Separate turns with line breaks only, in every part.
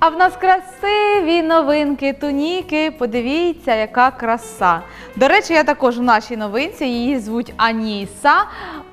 А в нас красиві новинки, туніки. Подивіться, яка краса. До речі, я також в нашій новинці її звуть Аніса.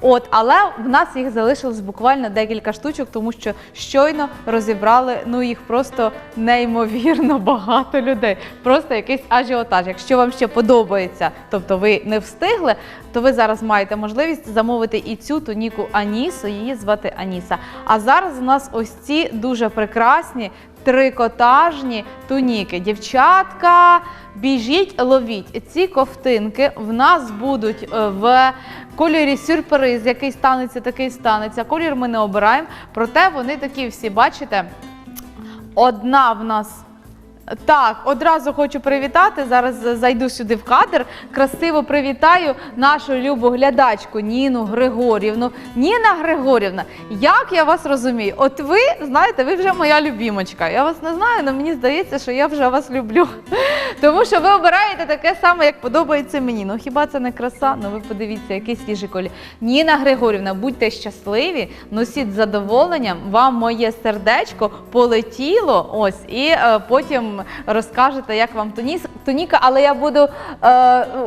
От, але в нас їх залишилось буквально декілька штучок, тому що щойно розібрали ну їх просто неймовірно багато людей. Просто якийсь ажіотаж. Якщо вам ще подобається, тобто ви не встигли, то ви зараз маєте можливість замовити і цю туніку Анісу. Її звати Аніса. А зараз у нас ось ці дуже прекрасні трикотажні туніки. Дівчатка, біжіть, ловіть. Ці ковтинки в нас будуть е, в кольорі сюрприз, який станеться, такий станеться. Колір ми не обираємо, проте вони такі всі, бачите, одна в нас. Так, одразу хочу привітати. Зараз зайду сюди в кадр. Красиво привітаю нашу любу глядачку Ніну Григорівну. Ніна Григорівна, як я вас розумію? От ви знаєте, ви вже моя любімочка. Я вас не знаю, але мені здається, що я вже вас люблю. Тому що ви обираєте таке саме, як подобається мені. Ну хіба це не краса? Ну ви подивіться, який свіжий колір. Ніна Григорівна, будьте щасливі, носіть задоволенням. Вам моє сердечко полетіло. Ось і е, потім розкажете, як вам тоніс, тоніка. Але я буду е,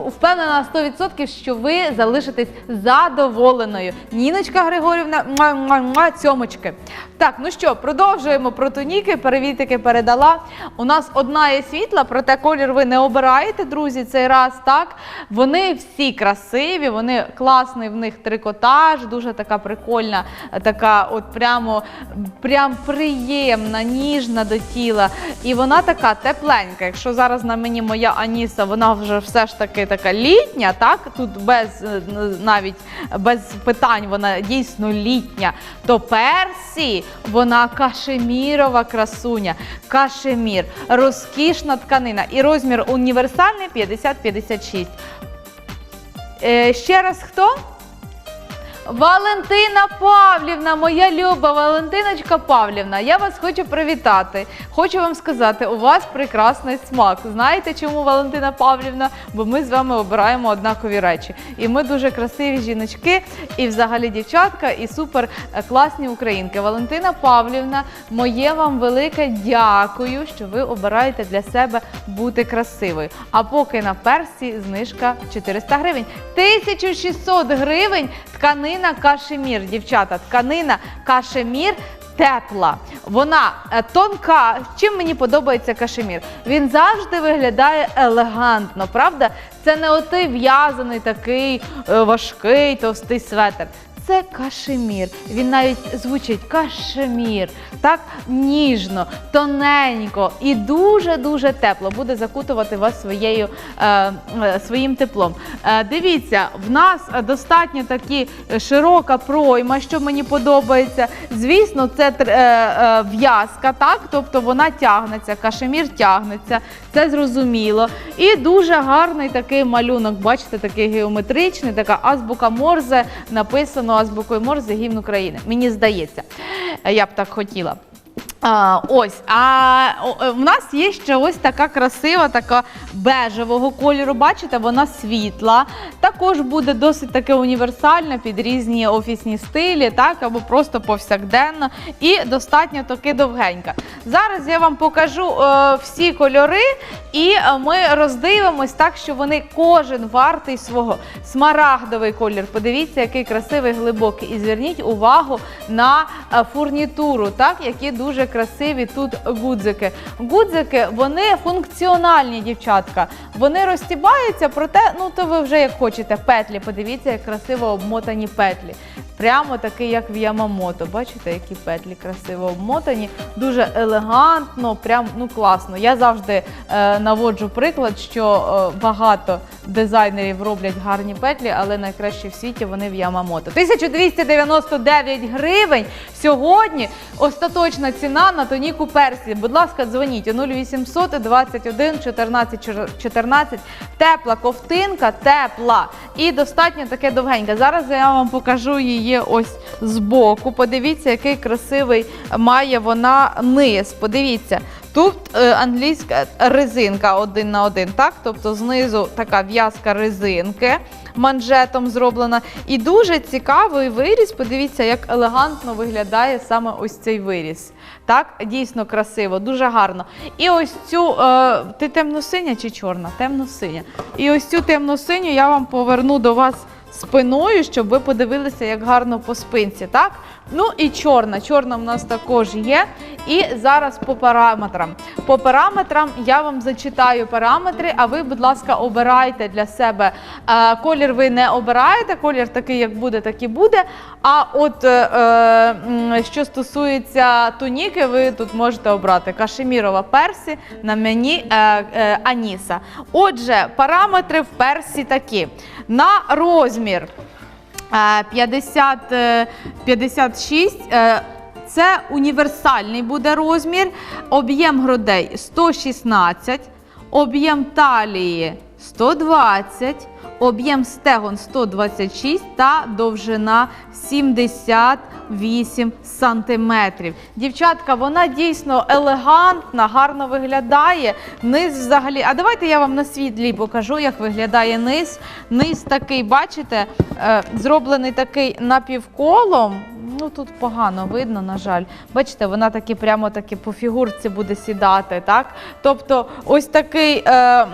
впевнена на 100%, що ви залишитесь задоволеною. Ніночка Григорівна, муа, муа, муа, цьомочки. Так, ну що, продовжуємо про тоніки. Перевітики передала. У нас одна є світла, проте колір ви не обираєте, друзі, цей раз. Так вони всі красиві, вони класний в них трикотаж, дуже така прикольна, така, от прямо прям приємна, ніжна до тіла. І вона така тепленька. Якщо зараз на мені моя Аніса, вона вже все ж таки така літня, так тут без е, навіть без питань, вона дійсно літня. То персі вона кашемірова красуня. Кашемір, розкішна тканина і розмір універсальний 50-56. Е, ще раз хто? Валентина Павлівна, моя люба Валентиночка Павлівна, я вас хочу привітати. Хочу вам сказати, у вас прекрасний смак. Знаєте чому Валентина Павлівна? Бо ми з вами обираємо однакові речі. І ми дуже красиві жіночки, і взагалі дівчатка, і супер е, класні українки. Валентина Павлівна, моє вам велике дякую, що ви обираєте для себе бути красивою. А поки на персі знижка 400 гривень. 1600 гривень тканина кашемір, дівчата, тканина кашемір. Тепла, вона е, тонка. Чим мені подобається кашемір? Він завжди виглядає елегантно, правда? Це не отий в'язаний такий е, важкий, товстий светр. Це кашемір. Він навіть звучить кашемір. Так ніжно, тоненько і дуже-дуже тепло. Буде закутувати вас своєю, е, е, своїм теплом. Е, дивіться, в нас достатньо такі широка пройма, що мені подобається. Звісно, це е, е, в'язка, так? Тобто вона тягнеться, кашемір тягнеться, це зрозуміло. І дуже гарний такий малюнок. Бачите, такий геометричний, така азбука Морзе, написано азбукою Морзе гімн України. Мені здається, я б так хотіла. А, ось, а о, е, в нас є ще ось така красива, така бежевого кольору. Бачите, вона світла. Також буде досить таке універсальна під різні офісні стилі, так, або просто повсякденно. І достатньо таки довгенька. Зараз я вам покажу е, всі кольори, і е, ми роздивимось так, що вони кожен вартий свого. Смарагдовий колір. Подивіться, який красивий, глибокий. І зверніть увагу на е, фурнітуру, так, які дуже красиві тут гудзики. Гудзики, вони функціональні, дівчатка. Вони розтібаються, проте, ну то ви вже як хочете. Петлі. Подивіться, як красиво обмотані петлі. Прямо такий, як в Ямамото. Бачите, які петлі красиво обмотані, дуже елегантно, прям ну класно. Я завжди е, наводжу приклад, що е, багато дизайнерів роблять гарні петлі, але найкращі в світі вони в Ямамото. 1299 гривень сьогодні остаточна ціна на тоніку Персі. Будь ласка, дзвоніть у 0800 21 14 14. Тепла ковтинка, тепла і достатньо таке довгеньке. Зараз я вам покажу її ось збоку. Подивіться, який красивий має вона низ. Подивіться. Тут е, англійська резинка один на один, так? Тобто знизу така в'язка резинки манжетом зроблена. І дуже цікавий виріз. Подивіться, як елегантно виглядає саме ось цей виріз. Так, дійсно красиво, дуже гарно. І ось цю е, ти темно-синя чи чорна? Темно-синя. І ось цю темно-синю я вам поверну до вас спиною, щоб ви подивилися, як гарно по спинці. Так? Ну і чорна. Чорна в нас також є. І зараз по параметрам. По параметрам я вам зачитаю параметри, а ви, будь ласка, обирайте для себе. Е, колір ви не обираєте, колір такий, як буде, так і буде. А от е, е, що стосується туніки, ви тут можете обрати кашемірова персі, на мені Аніса. Отже, параметри в персі такі. На розмір е, 50, е, 56. е, Це універсальний буде розмір. Об'єм грудей 116, об'єм талії 120, об'єм стегон 126 та довжина 78 сантиметрів. Дівчатка, вона дійсно елегантна, гарно виглядає. Низ взагалі. А давайте я вам на світлі покажу, як виглядає низ. Низ такий, бачите, е, зроблений такий напівколом. Ну тут погано видно, на жаль. Бачите, вона таки прямо таки по фігурці буде сідати. так? Тобто, ось такий е,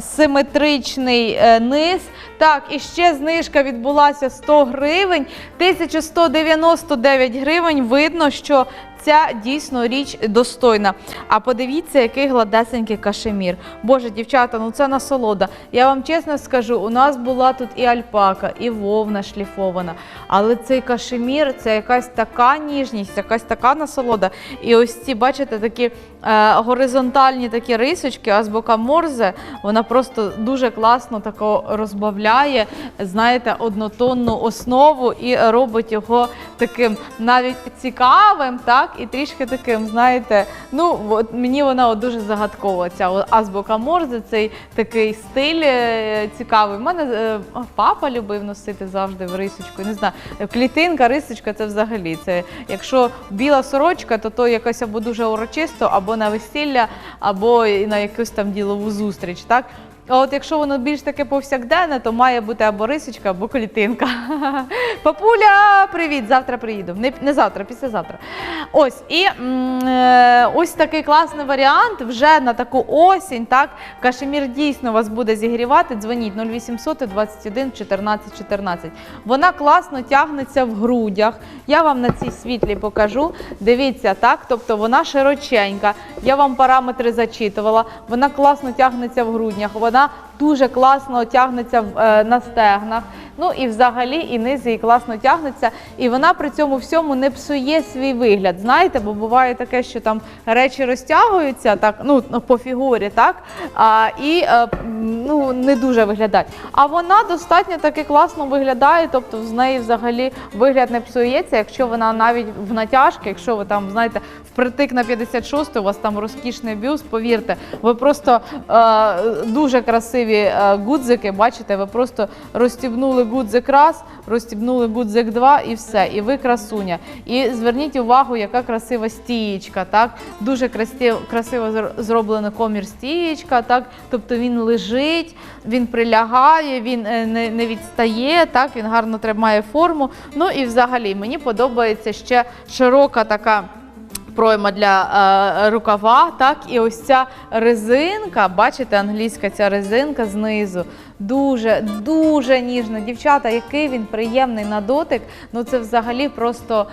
симетричний е, низ. Так, і ще знижка відбулася 100 гривень, 1199 гривень. Видно, що ця дійсно річ достойна. А подивіться, який гладесенький кашемір. Боже, дівчата, ну це насолода. Я вам чесно скажу, у нас була тут і альпака, і вовна шліфована. Але цей кашемір це якась така ніжність, якась така насолода. І ось ці, бачите, такі е, горизонтальні такі рисочки, азбука Морзе, вона просто дуже класно тако розбавляє, знаєте, однотонну основу і робить його таким навіть цікавим, так, і трішки таким, знаєте, ну от мені вона от дуже загадкова. Ця азбука Морзе, цей такий стиль е, цікавий. У мене е, папа любив носити завжди в рисочку. Не знаю, клітинка, рисочка це взагалі. Це якщо біла сорочка, то то якось або дуже урочисто, або на весілля, або на якусь там ділову зустріч. Так? А от якщо воно більш таке повсякденне, то має бути або рисочка, або клітинка. Папуля, привіт! Завтра приїду. Не, не завтра, післязавтра. Ось і е, ось такий класний варіант. Вже на таку осінь. Так, кашемір дійсно вас буде зігрівати. Дзвоніть 0800 21 14 14. Вона класно тягнеться в грудях. Я вам на цій світлі покажу. Дивіться, так, тобто вона широченька. Я вам параметри зачитувала. Вона класно тягнеться в груднях. Вона дуже класно тягнеться е, на стегнах. Ну і взагалі і низ її класно тягнеться. І вона при цьому всьому не псує свій вигляд. Знаєте, бо буває таке, що там речі розтягуються так, ну по фігурі, так а, і е, ну не дуже виглядають. А вона достатньо таки класно виглядає, тобто з неї взагалі вигляд не псується, якщо вона навіть в натяжки, якщо ви там знаєте впритик на 56, у вас там розкішний бюст, повірте, ви просто е, дуже красиві е, гудзики, бачите, ви просто розстібнули гудзик раз, розстібнули гудзик два і все, і ви красуня. І зверніть увагу, яка красива стієчка, так? Дуже красиво, красиво зр- комір стієчка, так? Тобто він лежить, він прилягає, він е, не, не відстає, так? Він гарно тримає форму. Ну і взагалі мені подобається ще широка така пройма для е, рукава, так, і ось ця резинка, бачите, англійська ця резинка знизу. Дуже, дуже ніжна. Дівчата, який він приємний на дотик. Ну це взагалі просто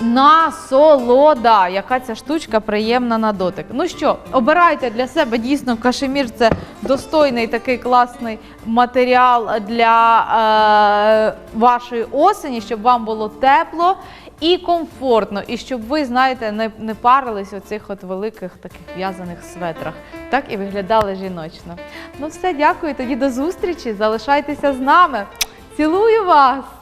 насолода. Яка ця штучка приємна на дотик. Ну що, обирайте для себе дійсно кашемір. Це достойний такий класний матеріал для е, вашої осені, щоб вам було тепло і комфортно, і щоб ви, знаєте, не, не парились у цих от великих таких в'язаних светрах, так і виглядали жіночно. Ну все, дякую. Тоді до зустрічі. Залишайтеся з нами. Цілую вас!